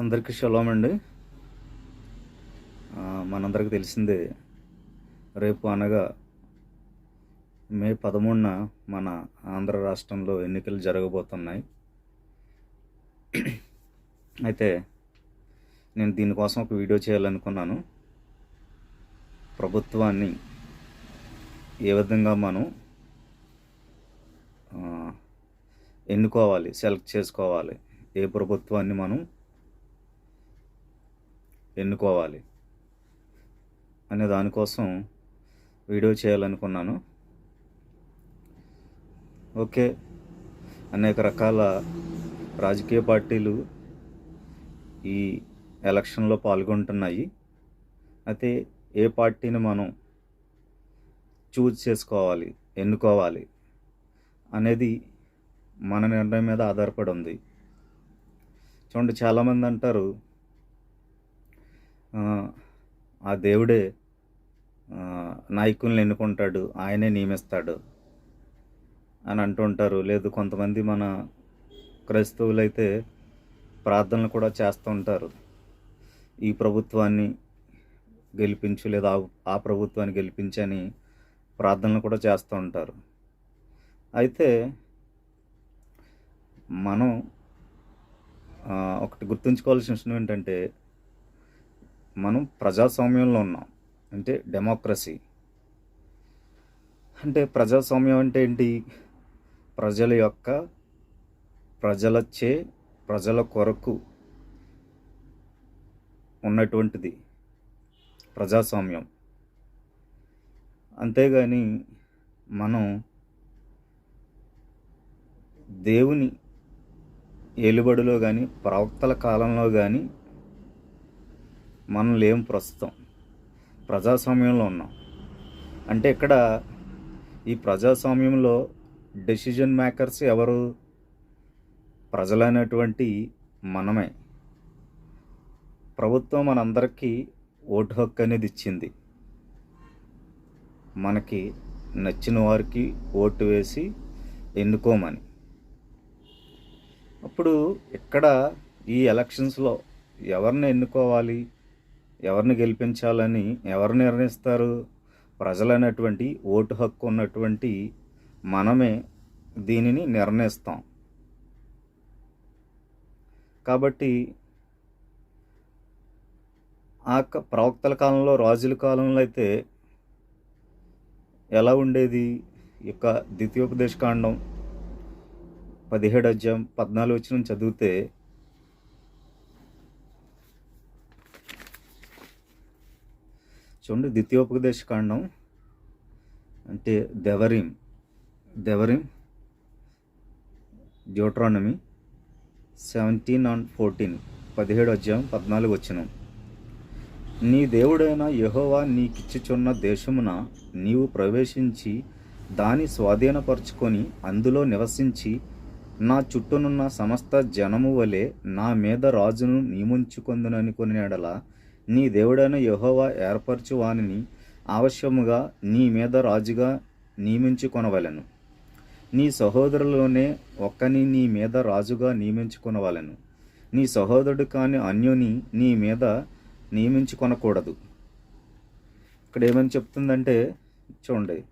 అందరికీ షలోమ్ అండి. మనందరికీ తెలిసిందే రేపు అనగా మే పదమూడున మన ఆంధ్ర రాష్ట్రంలో ఎన్నికలు జరగబోతున్నాయి. అయితే నేను దీనికోసం ఒక వీడియో చేయాలనుకున్నాను. ప్రభుత్వాన్ని ఏ విధంగా మనం ఎన్నుకోవాలి సెలెక్ట్ చేసుకోవాలి ఏ ప్రభుత్వాన్ని మనం ఎన్నుకోవాలి అనే దానికోసం వీడియో చేయాలనుకున్నాను. ఓకే అనేక రకాల రాజకీయ పార్టీలు ఈ ఎలక్షన్లో పాల్గొంటున్నాయి. అయితే ఏ పార్టీని మనం చూజ్ చేసుకోవాలి ఎన్నుకోవాలి అనేది మన నిర్ణయం మీద ఆధారపడి ఉంది. చూడండి చాలామంది అంటారు ఆ, దేవుడే నాయకుల్ని ఎన్నుకుంటాడు ఆయనే నియమిస్తాడు అని అంటుంటారు. లేదు కొంతమంది మన క్రైస్తవులైతే ప్రార్థనలు కూడా చేస్తూ ఉంటారు. ఈ ప్రభుత్వాన్ని గెలిపించు లేదా ఆ- ఆ ప్రభుత్వాన్ని గెలిపించని ప్రార్థనలు కూడా చేస్తూ ఉంటారు. అయితే మనం ఒకటి గుర్తుంచుకోవాల్సిన విషయం ఏంటంటే మనం ప్రజాస్వామ్యంలో ఉన్నాం. అంటే డెమోక్రసీ అంటే ప్రజాస్వామ్యం అంటే ఏంటి? ప్రజల యొక్క ప్రజలచే ప్రజల కొరకు ఉన్నటువంటిది ప్రజాస్వామ్యం. అంతేగాని మనం దేవుని ఏలుబడిలో కానీ ప్రవక్తల కాలంలో కానీ మనం లేం ప్రస్తుతం? ప్రజాస్వామ్యంలో ఉన్నాం. అంటే ఇక్కడ ఈ ప్రజాస్వామ్యంలో డెసిజన్ మేకర్స్ ఎవరు? ప్రజలైనటువంటి మనమే. ప్రభుత్వం మనందరికీ ఓటు హక్కు అనేది ఇచ్చింది. మనకి నచ్చిన వారికి ఓటు వేసి ఎన్నుకోమని. అప్పుడు ఇక్కడ ఈ ఎలక్షన్స్లో ఎవరిని ఎన్నుకోవాలి? ఎవరిని గెలిపించాలని ఎవరు నిర్ణయిస్తారు? ప్రజలైనటువంటి ఓటు హక్కు ఉన్నటువంటి మనమే దీనిని నిర్ణయిస్తాం. కాబట్టి ఆ క- ప్రవక్తల కాలంలో రాజుల కాలంలో అయితే ఎలా ఉండేది? యొక్క ద్వితీయోపదేశ కాండం పదిహేడు అధ్యాయం పద్నాలుగు వచ్చిన చదివితే చూడండి ద్వితీయోపదేశ కాండం అంటే Devarim Devarim Deuteronomy seventeen and fourteen పదిహేడు అధ్యాయం పద్నాలుగు వచ్చిన నీ దేవుడైన యహోవా నీకిచ్చుచున్న దేశమున నీవు ప్రవేశించి దాని స్వాధీనపరుచుకొని అందులో నివసించి నా చుట్టూనున్న సమస్త జనము వలె నా మీద రాజును నియమించుకొందుననుకుని ఎడల నీ దేవుడైన యహోవా ఏర్పరచు వానిని అవశ్యముగా నీ మీద రాజుగా నియమించుకొనవలెను. నీ సహోదరులోనే ఒక్కని నీ మీద రాజుగా నియమించుకొనవలెను. నీ సహోదరుడు కాని అన్యుని నీ మీద నియమించుకొనకూడదు. ఇక్కడ ఏమని చెప్తుందంటే చూడండి.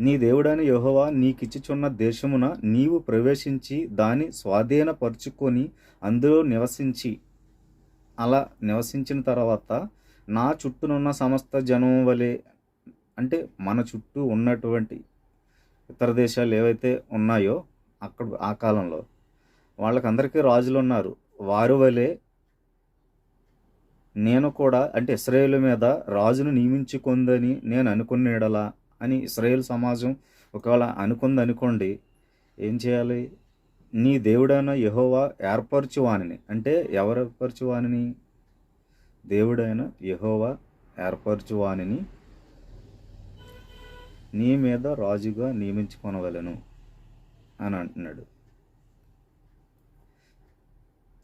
నీ దేవుడైన యహోవా నీకిచ్చుచున్న దేశమున నీవు ప్రవేశించి దాని స్వాధీనపరుచుకొని అందులో నివసించి అలా నివసించిన తర్వాత నా చుట్టూనున్న సమస్త జనం వలె అంటే మన చుట్టూ ఉన్నటువంటి ఇతర దేశాలు ఏవైతే ఉన్నాయో అక్కడ ఆ కాలంలో వాళ్ళకందరికీ రాజులు ఉన్నారు. వారు వలె నేను కూడా అంటే ఇస్రాయేల్ మీద రాజును నియమించుకుందని నేను అనుకునేడలా అని ఇస్రాయేల్ సమాజం ఒకవేళ అనుకుంది అనుకోండి ఏం చేయాలి? నీ దేవుడైన యహోవా ఏర్పరచు వానిని అంటే ఎవరపరచువానిని దేవుడైన యహోవా ఏర్పరచువానిని నీ మీద రాజుగా నియమించుకొనవలను అని అంటున్నాడు.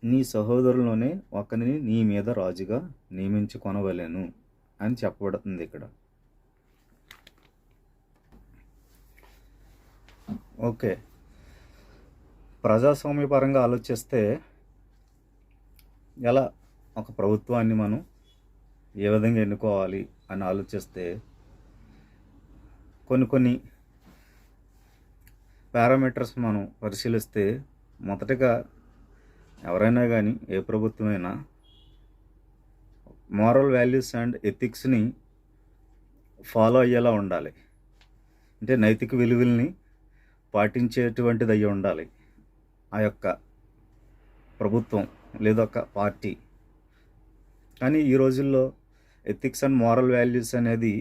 నీ సహోదరులోనే ఒకరిని నీ మీద రాజుగా నియమించుకొనవలను అని చెప్పబడుతుంది ఇక్కడ. ఓకే. ప్రజాస్వామ్యపరంగా ఆలోచిస్తే ఎలా ఒక ప్రభుత్వాన్ని మనం ఏ విధంగా ఎన్నుకోవాలి అని ఆలోచిస్తే కొన్ని కొన్ని పారామీటర్స్ మనం పరిశీలిస్తే మొదటగా ఎవరైనా కానీ ఏ ప్రభుత్వమైనా మారల్ వాల్యూస్ అండ్ ఎథిక్స్ని ఫాలో అయ్యేలా ఉండాలి. అంటే నైతిక విలువల్ని పాటించేటువంటిది అయ్యి ఉండాలి. ఆ యొక్క ప్రభుత్వం లేదా ఒక పార్టీ. కానీ ఈ రోజుల్లో ఎథిక్స్ అండ్ మారల్ వాల్యూస్ అనేది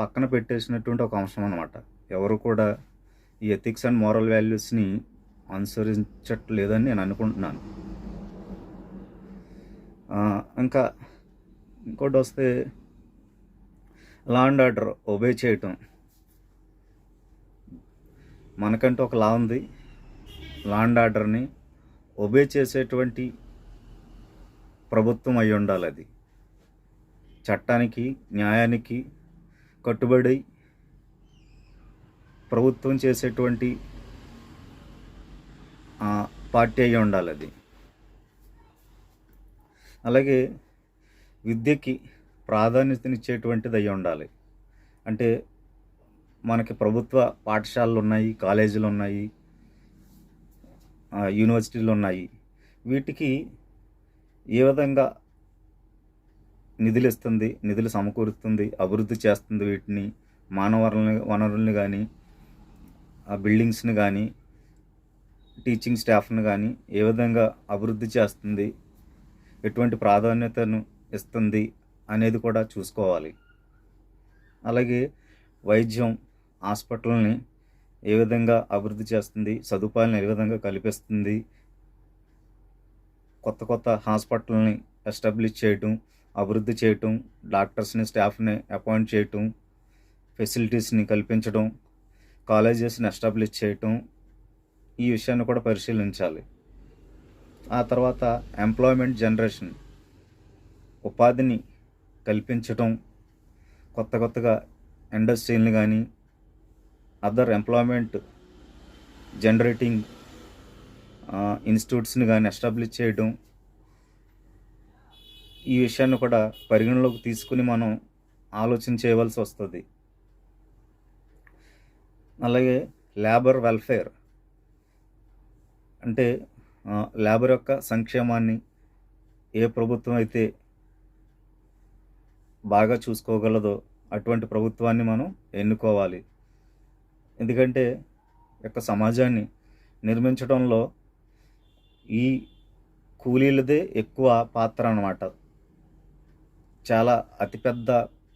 పక్కన పెట్టేసినటువంటి ఒక అంశం అనమాట ఎవరు కూడా ఈ ఎథిక్స్ అండ్ మారల్ వాల్యూస్ని అనుసరించట్లేదని నేను అనుకుంటున్నాను. ఇంకా ఇంకోటి వస్తే లా అండ్ ఆర్డర్ ఒబే చేయటం. మనకంటూ ఒక లా ఉంది. లాండ్ ఆర్డర్ని ఒబే చేసేటువంటి ప్రభుత్వం అయి ఉండాలి అది. చట్టానికి న్యాయానికి కట్టుబడి ప్రభుత్వం చేసేటువంటి పార్టీ అయి ఉండాలి అది. అలాగే విద్యకి ప్రాధాన్యతనిచ్చేటువంటిది అయి ఉండాలి. అంటే మనకి ప్రభుత్వ పాఠశాలలు ఉన్నాయి కాలేజీలు ఉన్నాయి యూనివర్సిటీలు ఉన్నాయి. వీటికి ఏ విధంగా నిధులు ఇస్తుంది నిధులు సమకూరుస్తుంది అభివృద్ధి చేస్తుంది వీటిని మానవ వనరుల్ని వనరుల్ని కానీ ఆ బిల్డింగ్స్ని కానీ టీచింగ్ స్టాఫ్ని కానీ ఏ విధంగా అభివృద్ధి చేస్తుంది ఎటువంటి ప్రాధాన్యతను ఇస్తుంది అనేది కూడా చూసుకోవాలి. అలాగే వైద్యం హాస్పిటల్ని ఏ విధంగా అభివృద్ధి చేస్తుంది సదుపాయాలను ఏ విధంగా కల్పిస్తుంది కొత్త కొత్త హాస్పిటల్ని ఎస్టాబ్లిష్ చేయటం అభివృద్ధి చేయటం డాక్టర్స్ని స్టాఫ్ని అపాయింట్ చేయటం ఫెసిలిటీస్ని కల్పించడం కాలేజెస్ని ఎస్టాబ్లిష్ చేయటం ఈ విషయాన్ని కూడా పరిశీలించాలి. ఆ తర్వాత ఎంప్లాయ్మెంట్ జనరేషన్ ఉపాధిని కల్పించటం కొత్త కొత్తగా ఇండస్ట్రీని కానీ అదర్ ఎంప్లాయ్మెంట్ జనరేటింగ్ ఇన్స్టిట్యూట్స్ని కానీ ఎస్టాబ్లిష్ చేయడం ఈ విషయాన్ని కూడా పరిగణలోకి తీసుకుని మనం ఆలోచన చేయవలసి వస్తుంది. అలాగే లేబర్ వెల్ఫేర్ అంటే లేబర్ యొక్క సంక్షేమాన్ని ఏ ప్రభుత్వం అయితే బాగా చూసుకోగలదో అటువంటి ప్రభుత్వాన్ని మనం ఎన్నుకోవాలి. ఎందుకంటే యొక్క సమాజాన్ని నిర్మించడంలో ఈ కూలీలదే ఎక్కువ పాత్ర అన్నమాట. చాలా అతిపెద్ద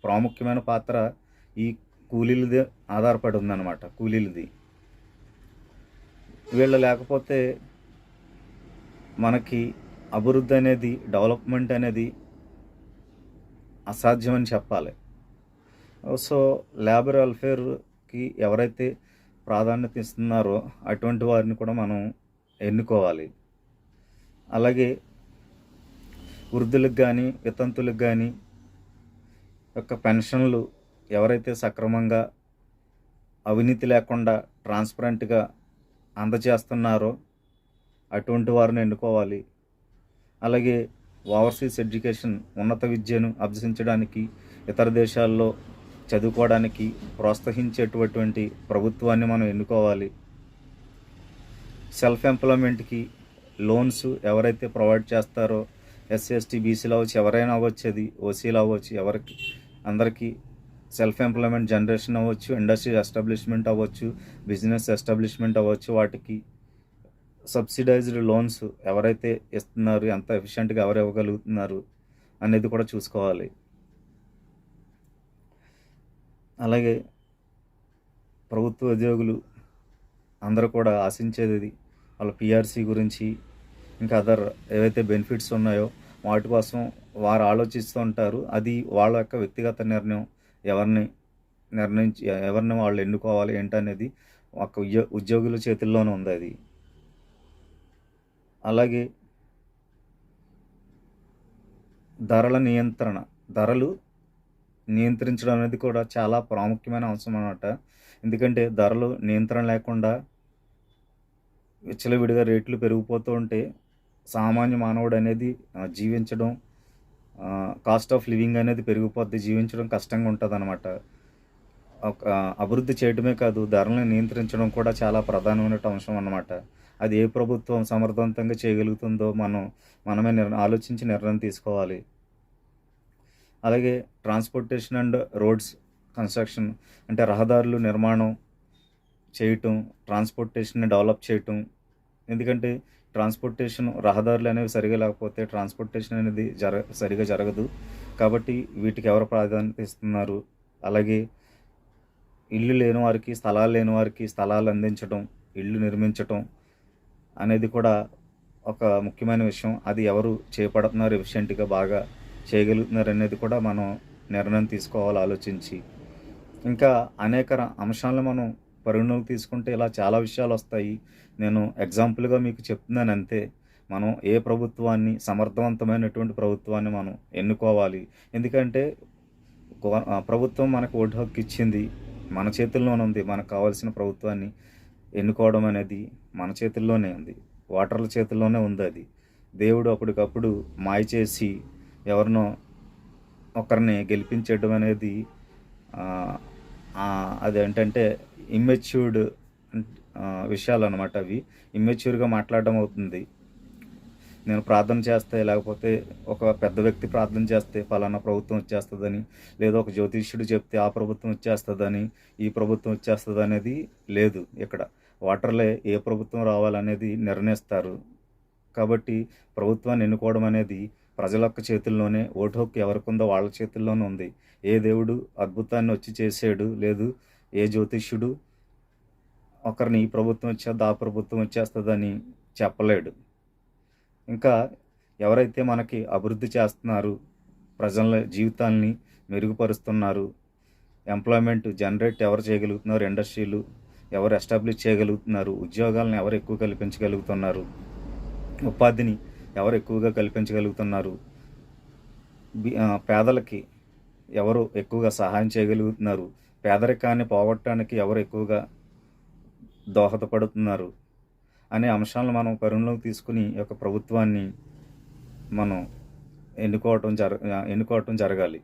ప్రాముఖ్యమైన పాత్ర ఈ కూలీలదే ఆధారపడి ఉందన్నమాట కూలీలది. వీళ్ళు లేకపోతే మనకి అభివృద్ధి అనేది డెవలప్మెంట్ అనేది అసాధ్యమని చెప్పాలి. సో లేబర్ కి ఎవరైతే ప్రాధాన్యత ఇస్తున్నారో అటువంటి వారిని కూడా మనం ఎన్నుకోవాలి. అలాగే వృద్ధులకు కానీ వితంతులకు కానీ యొక్క పెన్షన్లు ఎవరైతే సక్రమంగా అవినీతి లేకుండా ట్రాన్స్పరెంట్గా అందజేస్తున్నారో అటువంటి వారిని ఎన్నుకోవాలి. అలాగే ఓవర్సీస్ ఎడ్యుకేషన్ ఉన్నత విద్యను అభ్యసించడానికి ఇతర దేశాల్లో చదువుకోవడానికి ప్రోత్సహించేటటువంటి ప్రభుత్వాన్ని మనం ఎన్నుకోవాలి. సెల్ఫ్ ఎంప్లాయ్మెంట్కి లోన్స్ ఎవరైతే ప్రొవైడ్ చేస్తారో ఎస్సీ ఎస్టీ బీసీలు అవ్వచ్చు ఎవరైనా అవ్వచ్చు అది ఓసీలు అవ్వచ్చు ఎవరికి అందరికీ సెల్ఫ్ ఎంప్లాయ్మెంట్ జనరేషన్ అవ్వచ్చు ఇండస్ట్రీ ఎస్టాబ్లిష్మెంట్ అవ్వచ్చు బిజినెస్ ఎస్టాబ్లిష్మెంట్ అవ్వచ్చు వాటికి సబ్సిడైజ్డ్ లోన్స్ ఎవరైతే ఇస్తున్నారు ఎంత ఎఫిషియెంట్గా ఎవరు ఇవ్వగలుగుతున్నారు అనేది కూడా చూసుకోవాలి. అలాగే ప్రభుత్వ ఉద్యోగులు అందరూ కూడా ఆశించేది ఇది. వాళ్ళ పిఆర్సీ గురించి ఇంకా అదర్ ఏవైతే బెనిఫిట్స్ ఉన్నాయో వాటి కోసం వారు ఆలోచిస్తూ ఉంటారు. అది వాళ్ళ యొక్క వ్యక్తిగత నిర్ణయం. ఎవరిని నిర్ణయించి ఎవరిని వాళ్ళు ఎన్నుకోవాలి ఏంటనేది ఒక ఉద్యో ఉద్యోగుల చేతుల్లోనే ఉంది అది. అలాగే ధరల నియంత్రణ. ధరలు నియంత్రించడం అనేది కూడా చాలా ప్రాముఖ్యమైన అంశం అనమాట ఎందుకంటే ధరలు నియంత్రణ లేకుండా విచ్చలవిడిగా రేట్లు పెరిగిపోతూ ఉంటే సామాన్య మానవుడు అనేది జీవించడం కాస్ట్ ఆఫ్ లివింగ్ అనేది పెరిగిపోద్ది జీవించడం కష్టంగా ఉంటుంది అనమాట ఒక అభివృద్ధి చేయడమే కాదు ధరలను నియంత్రించడం కూడా చాలా ప్రధానమైన అంశం అన్నమాట. అది ఏ ప్రభుత్వం సమర్థవంతంగా చేయగలుగుతుందో మనం మనమే నిర్ ఆలోచించి నిర్ణయం తీసుకోవాలి. అలాగే ట్రాన్స్పోర్టేషన్ అండ్ రోడ్స్ కన్స్ట్రక్షన్ అంటే రహదారులు నిర్మాణం చేయటం ట్రాన్స్పోర్టేషన్ని డెవలప్ చేయటం. ఎందుకంటే ట్రాన్స్పోర్టేషన్ రహదారులు అనేవి సరిగా లేకపోతే ట్రాన్స్పోర్టేషన్ అనేది జర సరిగా జరగదు. కాబట్టి వీటికి ఎవరు ప్రాధాన్యత ఇస్తున్నారు? అలాగే ఇల్లు లేని వారికి స్థలాలు లేని వారికి స్థలాలు అందించడం ఇల్లు నిర్మించటం అనేది కూడా ఒక ముఖ్యమైన విషయం. అది ఎవరు చేపడుతున్నారు? ఎఫిషియెంట్గా బాగా చేయగలుగుతున్నారు అనేది కూడా మనం నిర్ణయం తీసుకోవాలి ఆలోచించి. ఇంకా అనేక అంశాలను మనం పరిగణలోకి తీసుకుంటే ఇలా చాలా విషయాలు వస్తాయి. నేను ఎగ్జాంపుల్గా మీకు చెప్తున్నాను అంతే. మనం ఏ ప్రభుత్వాన్ని సమర్థవంతమైనటువంటి ప్రభుత్వాన్ని మనం ఎన్నుకోవాలి. ఎందుకంటే ఆ, ప్రభుత్వం మనకు ఓటు హక్కు ఇచ్చింది. మన చేతుల్లోనే ఉంది. మనకు కావాల్సిన ప్రభుత్వాన్ని ఎన్నుకోవడం అనేది మన చేతుల్లోనే ఉంది. ఓటర్ల చేతుల్లోనే ఉంది అది. దేవుడు అప్పటికప్పుడు మాయ చేసి ఎవరినో ఒకరిని గెలిపించడం అనేది అదేంటంటే ఇమ్మెచ్యూర్డ్ విషయాలు అనమాట అవి. ఇమ్మెచ్యూర్గా మాట్లాడడం అవుతుంది. నేను ప్రార్థన చేస్తే లేకపోతే ఒక పెద్ద వ్యక్తి ప్రార్థన చేస్తే ఫలానా ప్రభుత్వం వచ్చేస్తుందని లేదా ఒక జ్యోతిష్యుడు చెప్తే ఆ ప్రభుత్వం వచ్చేస్తుందని ఈ ప్రభుత్వం వచ్చేస్తుంది అనేది లేదు ఇక్కడ. ఓటర్లే ఏ ప్రభుత్వం రావాలనేది నిర్ణయిస్తారు. కాబట్టి ప్రభుత్వాన్ని ఎన్నుకోవడం అనేది ప్రజల యొక్క చేతుల్లోనే ఓటు హక్కు ఎవరికుందో వాళ్ళ చేతుల్లోనే ఉంది. ఏ దేవుడు అద్భుతాన్ని వచ్చి చేసాడు లేదు. ఏ జ్యోతిష్యుడు ఒకరిని ఈ ప్రభుత్వం వచ్చేది ఆ ప్రభుత్వం వచ్చేస్తుందని చెప్పలేడు. ఇంకా ఎవరైతే మనకి అభివృద్ధి చేస్తున్నారు ప్రజల జీవితాల్ని మెరుగుపరుస్తున్నారు ఎంప్లాయ్మెంట్ జనరేట్ ఎవరు చేయగలుగుతున్నారు ఇండస్ట్రీలు ఎవరు ఎస్టాబ్లిష్ చేయగలుగుతున్నారు ఉద్యోగాలను ఎవరు ఎక్కువ కల్పించగలుగుతున్నారు ఉపాధిని ఎవరు ఎక్కువగా కల్పించగలుగుతున్నారు? పేదలకి ఎవరు ఎక్కువగా సహాయం చేయగలుగుతున్నారు? పేదరికాన్ని పోగొట్టడానికి ఎవరు ఎక్కువగా దోహదపడుతున్నారు? అనే అంశాలను మనం పరిగణలోకి తీసుకుని ఈ యొక్క ప్రభుత్వాన్ని మనం ఎన్నుకోవటం జర ఎన్నుకోవటం జరగాలి.